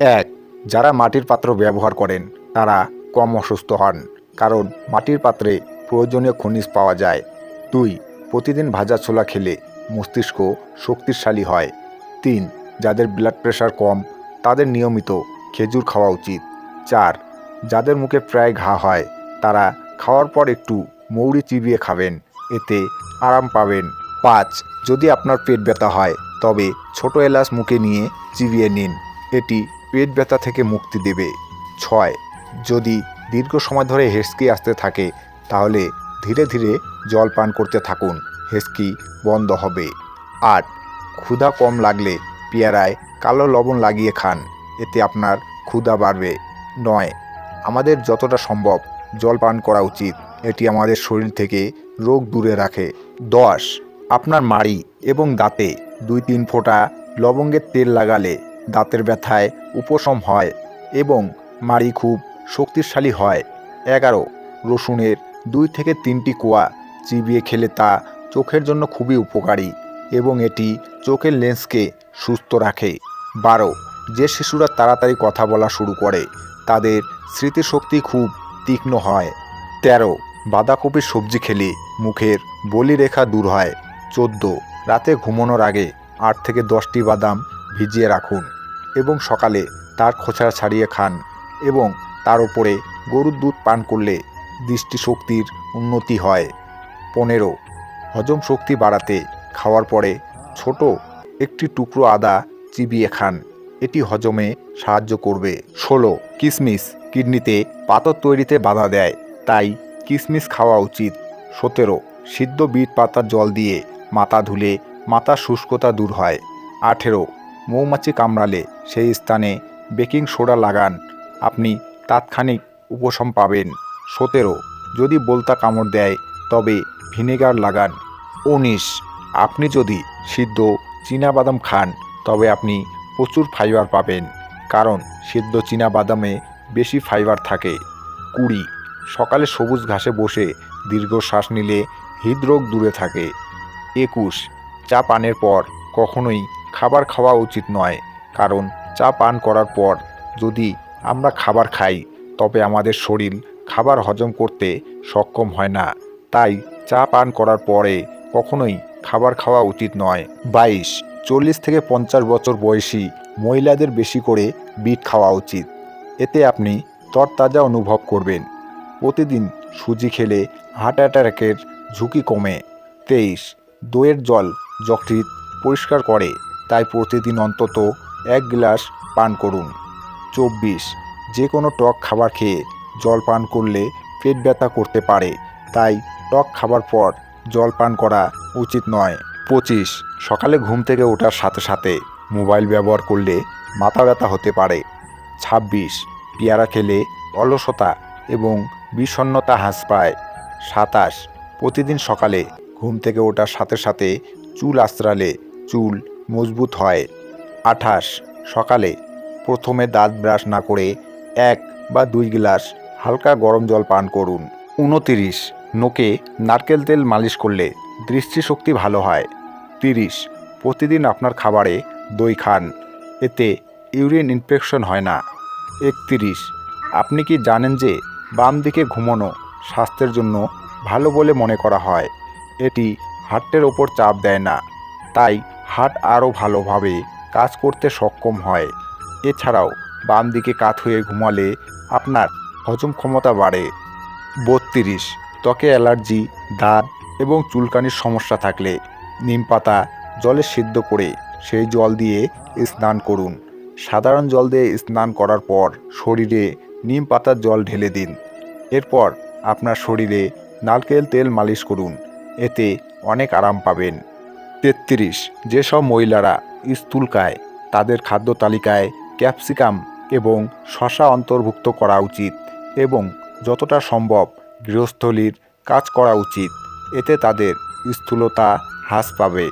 এক, যারা মাটির পাত্র ব্যবহার করেন, তারা কম অসুস্থ হন, কারণ মাটির পাত্রে প্রয়োজনীয় খনিজ পাওয়া যায়। দুই, প্রতিদিন ভাজা ছোলা খেলে মস্তিষ্ক শক্তিশালী হয়। তিন, যাদের ব্লাড প্রেশার কম, তাদের নিয়মিত খেজুর খাওয়া উচিত। চার, যাদের মুখে প্রায় ঘা হয়, তারা খাওয়ার পর একটু মৌরি চিবিয়ে খাবেন, এতে আরাম পাবেন। পাঁচ, যদি আপনার পেট ব্যথা হয়, তবে ছোট এলাচ মুখে নিয়ে চিবিয়ে নিন, এটি পেট ব্যথা থেকে মুক্তি দেবে। ছয়, যদি দীর্ঘ সময় ধরে হেঁচকি আসতে থাকে, তাহলে ধীরে ধীরে জল পান করতে থাকুন, হেঁচকি বন্ধ হবে। আট, ক্ষুধা কম লাগলে পেয়ারায় কালো লবণ লাগিয়ে খান, এতে আপনার ক্ষুধা বাড়বে। নয়, আমাদের যতটা সম্ভব জল পান করা উচিত, এটি আমাদের শরীর থেকে রোগ দূরে রাখে। দশ, আপনার মাড়ি এবং দাঁতে দুই তিন ফোঁটা লবঙ্গের তেল লাগালে দাঁতের ব্যথায় উপশম হয় এবং মাড়ি খুব শক্তিশালী হয়। এগারো, রসুনের দুই থেকে তিনটি কোয়া চিবিয়ে খেলে তা চোখের জন্য খুবই উপকারী এবং এটি চোখের লেন্সকে সুস্থ রাখে। বারো, যে শিশুরা তাড়াতাড়ি কথা বলা শুরু করে, তাদের স্মৃতিশক্তি খুব তীক্ষ্ণ হয়। তেরো, বাঁধাকপির সবজি খেলে মুখের বলিরেখা দূর হয়। চোদ্দ, রাতে ঘুমানোর আগে আট থেকে দশটি বাদাম ভিজিয়ে রাখুন। এবং সকালে তার খোসা ছাড়িয়ে খান এবং তার উপরে গরুর দুধ পান করলে দৃষ্টিশক্তির উন্নতি হয়। পনেরো, হজম শক্তি বাড়াতে খাওয়ার পরে ছোট একটি টুকরো আদা চিবিয়ে খান। এটি হজমে সাহায্য করবে। ষোলো কিশমিশ কিডনিতে পাথর তৈরিতে বাধা দেয়, তাই কিশমিশ খাওয়া উচিত। সতেরো, সিদ্ধ বিট পাতার জল দিয়ে মাথা ধুলে মাথার শুষ্কতা দূর হয়। আঠেরো মৌমাছি কামড়ালে সেই স্থানে বেকিং সোডা লাগান। আপনি তাৎক্ষণিক উপশম পাবেন। সতেরো। যদি বলতা কামড় দেয়, তবে ভিনেগার লাগান। উনিশ। আপনি যদি সিদ্ধ বাদাম খান, তবে আপনি প্রচুর ফাইবার পাবেন, কারণ সিদ্ধ বাদামে বেশি ফাইবার থাকে। কুড়ি। সকালে সবুজ ঘাসে বসে দীর্ঘ শ্বাস নিলে হৃদরোগ দূরে থাকে। একুশ। চা পানের পর কখনোই খাবার খাওয়া উচিত নয়, কারণ চা পান করার পর যদি আমরা খাবার খাই, তবে আমাদের শরীর খাবার হজম করতে সক্ষম হয় না। তাই চা পান করার পরে কখনোই খাবার খাওয়া উচিত নয়। বাইশ, চল্লিশ থেকে পঞ্চাশ বছর বয়সী মহিলাদের বেশি করে বিট খাওয়া উচিত। এতে আপনি তরতাজা অনুভব করবেন। প্রতিদিন সুজি খেলে হার্ট অ্যাটাকের ঝুঁকি কমে। তেইশ, দইয়ের জল যকৃৎ পরিষ্কার করে। তাই প্রতিদিন অন্তত এক গ্লাস পান করুন। চব্বিশ, যে কোনো টক খাবার খেয়ে জল পান করলে পেট ব্যথা করতে পারে, তাই টক খাবার পর জল পান করা উচিত নয়। পঁচিশ, সকালে ঘুম থেকে ওঠার সাথে সাথে মোবাইল ব্যবহার করলে মাথা ব্যথা হতে পারে। ছাব্বিশ, পেয়ারা খেলে অলসতা এবং বিষণ্ণতা হ্রাস পায়। সাতাশ, প্রতিদিন সকালে ঘুম থেকে ওঠার সাথে সাথে চুল আশ্রালে চুল মজবুত হয়। আঠাশ, সকালে প্রথমে দাঁত ব্রাশ না করে এক বা দুই গ্লাস হালকা গরম জল পান করুন। উনতিরিশ, নোকে নারকেল তেল মালিশ করলে দৃষ্টিশক্তি ভালো হয়। তিরিশ, প্রতিদিন আপনার খাবারে দই খান, এতে ইউরিন ইনফেকশন হয় না। একত্রিশ, আপনি কি জানেন যে বাম দিকে ঘুমানো স্বাস্থ্যের জন্য ভালো বলে মনে করা হয়? এটি হার্টের ওপর চাপ দেয় না। তাই হার্ট আরও ভালোভাবে কাজ করতে সক্ষম হয়। এছাড়াও বাম দিকে কাত হয়ে ঘুমালে আপনার হজম ক্ষমতা বাড়ে। বত্রিশ, ত্বকে অ্যালার্জি, দাঁত এবং চুলকানির সমস্যা থাকলে নিম পাতা জলে সিদ্ধ করে সেই জল দিয়ে স্নান করুন। সাধারণ জল দিয়ে স্নান করার পর শরীরে নিম পাতার জল ঢেলে দিন। এরপর আপনার শরীরে নারকেল তেল মালিশ করুন। এতে অনেক আরাম পাবেন। তেত্রিশ। যেসব মহিলারা স্থূলকায়, তাদের খাদ্য তালিকায় ক্যাপসিকাম এবং শশা অন্তর্ভুক্ত করা উচিত এবং যতটা সম্ভব গৃহস্থলীর কাজ করা উচিত। এতে তাদের স্থূলতা হ্রাস পাবে।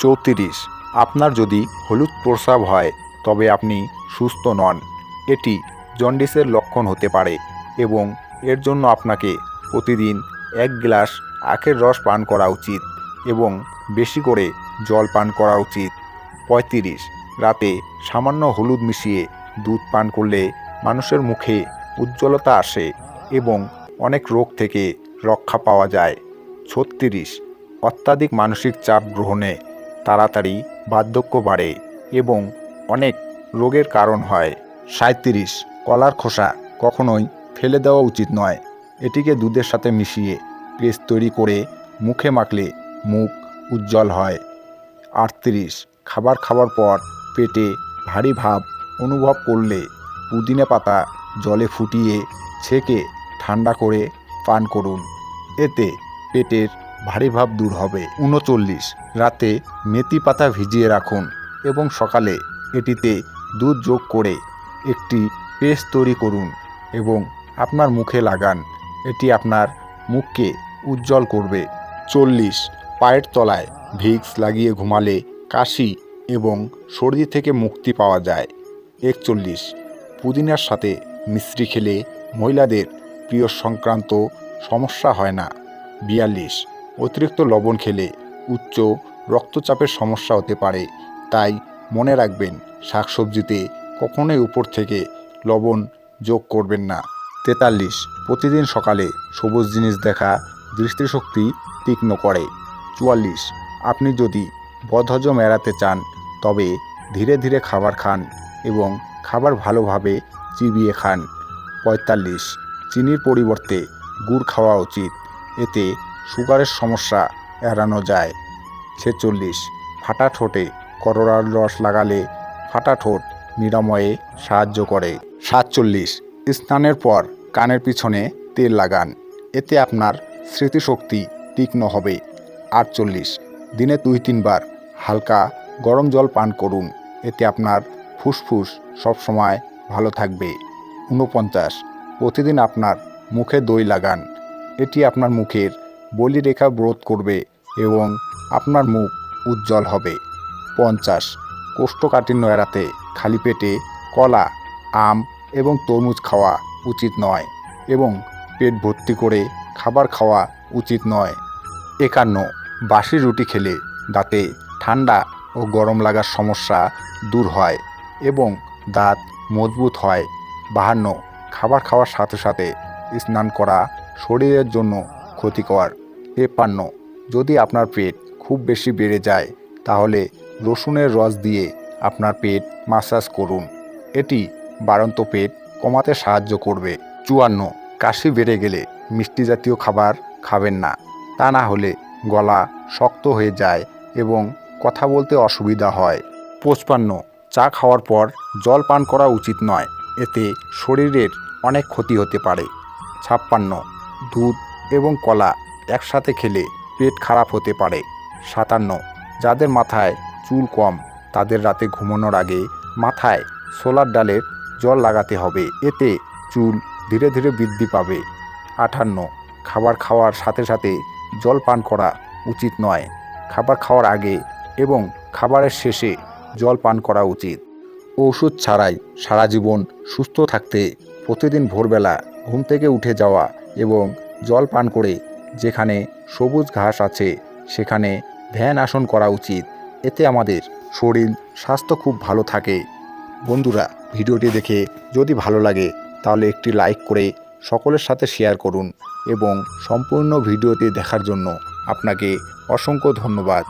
চৌত্রিশ। আপনার যদি হলুদ প্রস্রাব হয়, তবে আপনি সুস্থ নন। এটি জন্ডিসের লক্ষণ হতে পারে এবং এর জন্য আপনাকে প্রতিদিন এক গ্লাস আখের রস পান করা উচিত এবং বেশি করে জল পান করা উচিত। পঁয়ত্রিশ, রাতে সামান্য হলুদ মিশিয়ে দুধ পান করলে মানুষের মুখে উজ্জ্বলতা আসে এবং অনেক রোগ থেকে রক্ষা পাওয়া যায়। ছত্রিশ, অত্যাধিক মানসিক চাপ গ্রহণে তাড়াতাড়ি বার্ধক্য বাড়ে এবং অনেক রোগের কারণ হয়। সাঁত্রিশ কলার খোসা কখনোই ফেলে দেওয়া উচিত নয়। এটিকে দুধের সাথে মিশিয়ে পেস্ট তৈরি করে মুখে মাখলে মুখ উজ্জ্বল হয়। আটত্রিশ, খাবার খাওয়ার পর পেটে ভারী ভাব অনুভব করলে পুদিনা পাতা জলে ফুটিয়ে ছেঁকে ঠান্ডা করে পান করুন। এতে পেটের ভারী ভাব দূর হবে। উনচল্লিশ, রাতে মেথি পাতা ভিজিয়ে রাখুন এবং সকালে এটিতে দুধ যোগ করে একটি পেস্ট তৈরি করুন এবং আপনার মুখে লাগান। এটি আপনার মুখকে উজ্জ্বল করবে। চল্লিশ পায়ের তলায় ভিক্স লাগিয়ে ঘুমালে কাশি এবং সর্দি থেকে মুক্তি পাওয়া যায়। একচল্লিশ। পুদিনার সাথে মিশ্রি খেলে মহিলাদের প্রিয় সংক্রান্ত সমস্যা হয় না। বিয়াল্লিশ। অতিরিক্ত লবণ খেলে উচ্চ রক্তচাপের সমস্যা হতে পারে। তাই মনে রাখবেন, শাকসবজিতে কখনোই উপর থেকে লবণ যোগ করবেন না। তেতাল্লিশ। প্রতিদিন সকালে সবুজ জিনিস দেখা দৃষ্টিশক্তি তীক্ষ্ণ করে। চুয়াল্লিশ। আপনি যদি বদহজম এড়াতে চান, তবে ধীরে ধীরে খাবার খান এবং খাবার ভালোভাবে চিবিয়ে খান। পঁয়তাল্লিশ। চিনির পরিবর্তে গুড় খাওয়া উচিত। এতে সুগারের সমস্যা এড়ানো যায়। ছেচল্লিশ। ফাটা ঠোঁটে করলার রস লাগালে ফাটা ঠোঁট নিরাময়ে সাহায্য করে। সাতচল্লিশ। স্নানের পর কানের পিছনে তেল লাগান। এতে আপনার স্মৃতিশক্তি তীক্ষ্ণ হবে। আটচল্লিশ। দিনে দুই তিনবার। হালকা গরম জল পান করুন। এতে আপনার ফুসফুস সবসময় ভালো থাকবে। ঊনপঞ্চাশ। প্রতিদিন আপনার মুখে দই লাগান। এটি আপনার মুখের বলিরেখা ব্রোধ করবে এবং আপনার মুখ উজ্জ্বল হবে। পঞ্চাশ। কোষ্ঠকাঠিন্য এড়াতে খালি পেটে কলা, আম এবং তরমুজ খাওয়া উচিত নয় এবং পেট ভর্তি করে খাবার খাওয়া উচিত নয়। একান্ন। বাসি রুটি খেলে দাঁতে ঠান্ডা ও গরম লাগার সমস্যা দূর হয় এবং দাঁত মজবুত হয়। বাহান্ন। খাবার খাওয়ার সাথে সাথে স্নান করা শরীরের জন্য ক্ষতিকর। তেপান্ন যদি আপনার পেট খুব বেশি বেড়ে যায়, তাহলে রসুনের রস দিয়ে আপনার পেট মাসাজ করুন। এটি বাড়ন্ত পেট কমাতে সাহায্য করবে। চুয়ান্ন। কাশি বেড়ে গেলে মিষ্টি জাতীয় খাবার খাবেন না। তা না হলে গলা শক্ত হয়ে যায় এবং কথা বলতে অসুবিধা হয়। পঁচপান্ন চা খাওয়ার পর জল পান করা উচিত নয়, এতে শরীরের অনেক ক্ষতি হতে পারে। ছাপ্পান্ন, দুধ এবং কলা একসাথে খেলে পেট খারাপ হতে পারে। সাতান্ন, যাদের মাথায় চুল কম, তাদের রাতে ঘুমানোর আগে মাথায় সোলার ডালের জল লাগাতে হবে, এতে চুল ধীরে ধীরে বৃদ্ধি পাবে। আটান্ন, খাবার খাওয়ার সাথে সাথে জল পান করা উচিত নয়। খাবার খাওয়ার আগে এবং খাবারের শেষে জল পান করা উচিত। ওষুধ ছাড়াই সারা জীবন সুস্থ থাকতে, প্রতিদিন ভোরবেলা ঘুম থেকে উঠে যাওয়া এবং জল পান করে যেখানে সবুজ ঘাস আছে, সেখানে ধ্যান আসন করা উচিত। এতে আমাদের শরীর, স্বাস্থ্য খুব ভালো থাকে। বন্ধুরা, ভিডিওটি দেখে যদি ভালো লাগে, তাহলে একটি লাইক করে সকলের সাথে শেয়ার করুন এবং সম্পূর্ণ ভিডিওটি দেখার জন্য আপনাকে অসংখ্য ধন্যবাদ।